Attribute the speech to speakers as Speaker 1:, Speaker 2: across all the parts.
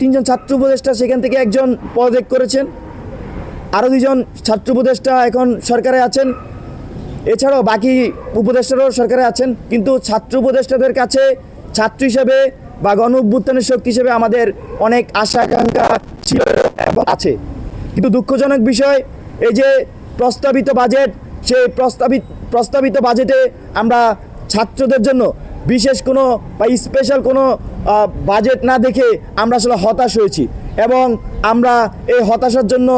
Speaker 1: তিনজন ছাত্র উপদেষ্টা সেখান থেকে একজন পদত্যাগ করেছেন। আরও দুজন ছাত্র উপদেষ্টা এখন সরকারে আছেন। এছাড়াও বাকি উপদেষ্টারাও সরকারে আছেন। কিন্তু ছাত্র উপদেষ্টাদের কাছে ছাত্র হিসেবে বা গণ অভ্যুত্থানের শক্তি হিসেবে আমাদের অনেক আশা, আকাঙ্ক্ষা ছিল এবং আছে। কিন্তু দুঃখজনক বিষয়, এই যে প্রস্তাবিত বাজেট, সেই প্রস্তাবিত প্রস্তাবিত বাজেটে আমরা ছাত্রদের জন্য বিশেষ কোনো বা স্পেশাল কোনো বাজেট না দেখে আমরা আসলে হতাশ হয়েছি। এবং আমরা এই হতাশার জন্য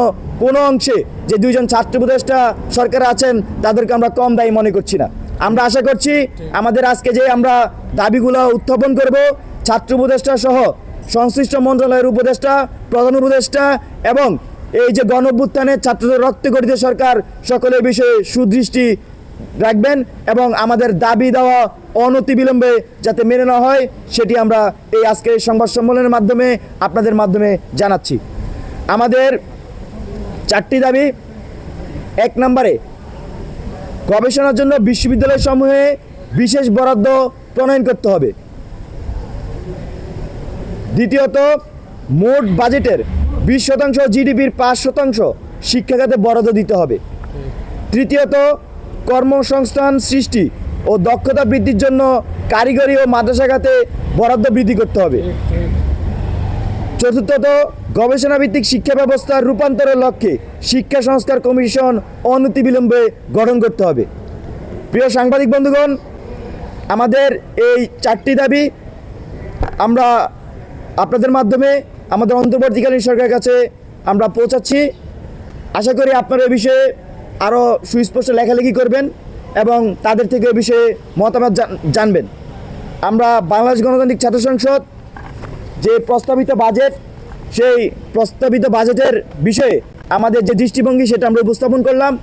Speaker 1: কোনো অংশে যে দুইজন ছাত্র উপদেষ্টা সরকারে আছেন, তাদেরকে আমরা কম দায়ী মনে করছি না। আমরা আশা করছি আমাদের আজকে যে আমরা দাবিগুলো উত্থাপন করব, ছাত্র উপদেষ্টা সহ সংশ্লিষ্ট মন্ত্রণালয়ের উপদেষ্টা, প্রধান উপদেষ্টা এবং এই যে গণ ছাত্রদের রক্ত গঠিত সরকার সকলের বিষয়ে সুদৃষ্টি রাখবেন এবং আমাদের দাবি দেওয়া অনতিবিলম্বে যাতে মেনে নেওয়া হয়, সেটি আমরা এই আজকের সংবাদ সম্মেলনের মাধ্যমে আপনাদের মাধ্যমে জানাচ্ছি। আমাদের চারটি দাবি। এক নম্বরে, গবেষণার জন্য বিশ্ববিদ্যালয় সমূহে বিশেষ বরাদ্দ প্রণয়ন করতে হবে। দ্বিতীয়ত, মোট বাজেটের বিশ শতাংশ জিডিপির পাঁচ শতাংশ শিক্ষাখাতে বরাদ্দ দিতে হবে। তৃতীয়ত, কর্মসংস্থান সৃষ্টি ও দক্ষতা বৃদ্ধির জন্য কারিগরি ও মাদ্রাসা খাতে বরাদ্দ বৃদ্ধি করতে হবে। চতুর্থত গবেষণা ভিত্তিক শিক্ষা ব্যবস্থার রূপান্তরের লক্ষ্যে শিক্ষা সংস্কার কমিশন অনতিবিলম্বে গঠন করতে হবে। প্রিয় সাংবাদিক বন্ধুগণ, আমাদের এই চারটি দাবি আমরা আপনাদের মাধ্যমে আমাদের অন্তর্বর্তীকালীন সরকারের কাছে আমরা পৌঁছাচ্ছি। আশা করি আপনারা এ বিষয়ে আরও সুস্পষ্ট লেখালেখি করবেন। এবং তাদের থেকে এ বিষয়ে মতামত জান- জানবেন। আমরা বাংলাদেশ গণতান্ত্রিক ছাত্র সংসদ যে প্রস্তাবিত বাজেট, সেই প্রস্তাবিত বাজেটের বিষয়ে আমাদের যে দৃষ্টিভঙ্গি সেটা আমরা উপস্থাপন করলাম।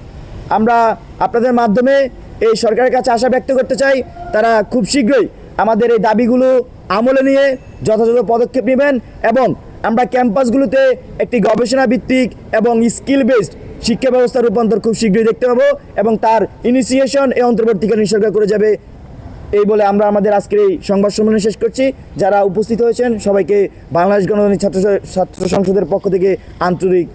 Speaker 1: আমরা আপনাদের মাধ্যমে এই সরকারের কাছে আশা ব্যক্ত করতে চাই, তারা খুব শীঘ্রই আমাদের এই দাবিগুলো আমলে নিয়ে যথাযথ পদক্ষেপ নেবেন এবং আমরা ক্যাম্পাসগুলোতে একটি গবেষণা ভিত্তিক এবং স্কিল বেসড শিক্ষা ব্যবস্থার রূপান্তর খুব শীঘ্রই দেখতে পাবো এবং তার ইনিসিয়েশন এই অন্তর্বর্তীকালীন সরকার করে যাবে। এই বলে আমরা আমাদের আজকের এই সংবাদ সম্মেলন শেষ করছি। যারা উপস্থিত হয়েছেন, সবাইকে বাংলাদেশ গণতান্ত্রিক ছাত্র ছাত্র সংসদের পক্ষ থেকে আন্তরিক